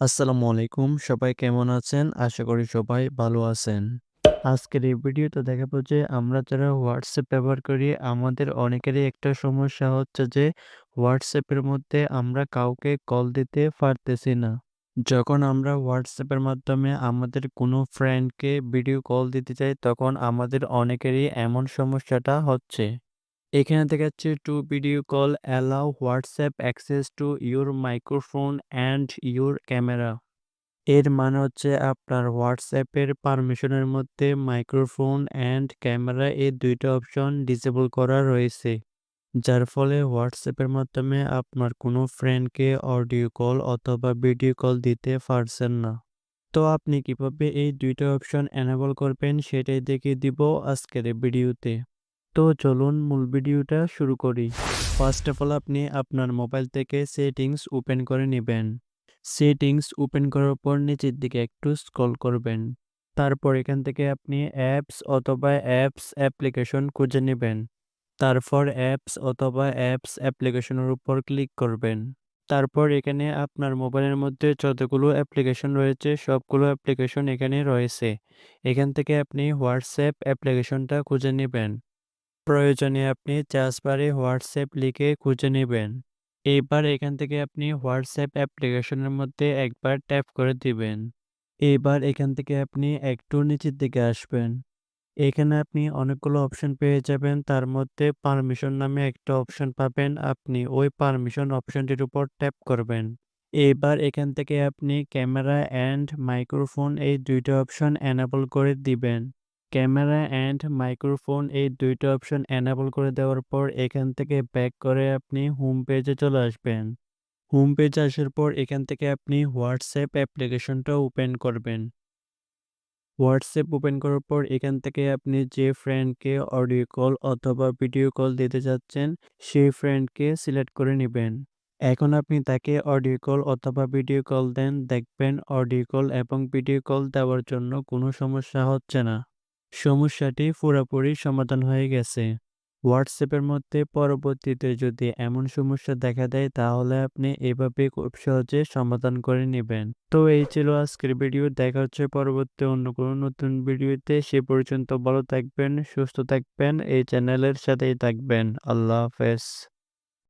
আসসালামু আলাইকুম। সবাই কেমন আছেন? আশা করি সবাই ভালো আছেন। আজকের এই ভিডিওতে দেখাবো যে আমরা যারা হোয়াটসঅ্যাপ ব্যবহার করি, আমাদের অনেকেরই একটা সমস্যা হচ্ছে যে হোয়াটসঅ্যাপের মধ্যে আমরা কাউকে কল দিতে পারতেছি না। যখন আমরা হোয়াটসঅ্যাপের মাধ্যমে আমাদের কোনো ফ্রেন্ডকে ভিডিও কল দিতে চাই তখন আমাদের অনেকেরই এমন সমস্যাটা হচ্ছে। এখানে দেখাচ্ছে to video call allow WhatsApp access to your microphone and your camera এর মানে হচ্ছে আপনার হোয়াটসঅ্যাপের পারমিশনের মধ্যে মাইক্রোফোন অ্যান্ড ক্যামেরা এই দুইটা অপশন ডিসেবল করা রয়েছে। যার ফলে হোয়াটসঅ্যাপের মাধ্যমে আপনার কোনো ফ্রেন্ডকে অডিও কল অথবা ভিডিও কল দিতে পারছেন না। তো আপনি কীভাবে এই দুইটা অপশন এনেবল করবেন সেটাই দেখিয়ে দিব আজকের ভিডিওতে তো চলুন মূল ভিডিওটা শুরু করি। ফার্স্ট অফ অল আপনি আপনার মোবাইল থেকে সেটিংস ওপেন করে নেবেন। সেটিংস ওপেন করার পর নিচের দিকে একটু স্ক্রল করবেন। তারপর এখান থেকে আপনি অ্যাপস অথবা অ্যাপস অ্যাপ্লিকেশন খুঁজে নেবেন। তারপর অ্যাপস অথবা অ্যাপস অ্যাপ্লিকেশনের উপর ক্লিক করবেন। তারপর এখানে আপনার মোবাইলের মধ্যে যতগুলো অ্যাপ্লিকেশন রয়েছে, সবগুলো অ্যাপ্লিকেশন এখানে রয়েছে। এখান থেকে আপনি হোয়াটসঅ্যাপ অ্যাপ্লিকেশনটা খুঁজে নেবেন। প্রয়োজনে আপনি চার্জ হোয়াটসঅ্যাপ লিখে খুঁজে নেবেন। এইবার এখান থেকে আপনি হোয়াটসঅ্যাপ অ্যাপ্লিকেশনের মধ্যে একবার ট্যাপ করে দিবেন। এবার এখান থেকে আপনি একটু নিচের দিকে আসবেন। এখানে আপনি অনেকগুলো অপশন পেয়ে যাবেন। তার মধ্যে পারমিশন নামে একটা অপশন পাবেন। আপনি ওই পারমিশন অপশনটির উপর ট্যাপ করবেন। এবার এখান থেকে আপনি ক্যামেরা অ্যান্ড মাইক্রোফোন এই দুইটা অপশন এনাবল করে দিবেন। ক্যামেরা অ্যান্ড মাইক্রোফোন এই দুইটা অপশন এনাবল করে দেওয়ার পর এখান থেকে ব্যাক করে আপনি হোম পেজে চলে আসবেন। হোম পেজে আসার পর এখান থেকে আপনি হোয়াটসঅ্যাপ অ্যাপ্লিকেশনটা ওপেন করবেন। হোয়াটসঅ্যাপ ওপেন করার পর এখান থেকে আপনি যে ফ্রেন্ডকে অডিও কল অথবা ভিডিও কল দিতে যাচ্ছেন, সেই ফ্রেন্ডকে সিলেক্ট করে নেবেন। এখন আপনি তাকে অডিও কল অথবা ভিডিও কল দেন। দেখবেন অডিও কল এবং ভিডিও কল দেওয়ার জন্য কোনো সমস্যা হচ্ছে না। সমস্যাটি পুরোপুরি সমাধান হয়ে গেছে। হোয়াটসঅ্যাপের মধ্যে পরবর্তীতে যদি এমন সমস্যা দেখা দেয়, তাহলে আপনি এভাবে খুব সহজে সমাধান করে নেবেন। তো এই ছিল আজকের ভিডিও। দেখা হচ্ছে পরবর্তী অন্য কোনো নতুন ভিডিওতে। সে পর্যন্ত ভালো থাকবেন, সুস্থ থাকবেন, এই চ্যানেলের সাথেই থাকবেন। আল্লাহ হাফেজ।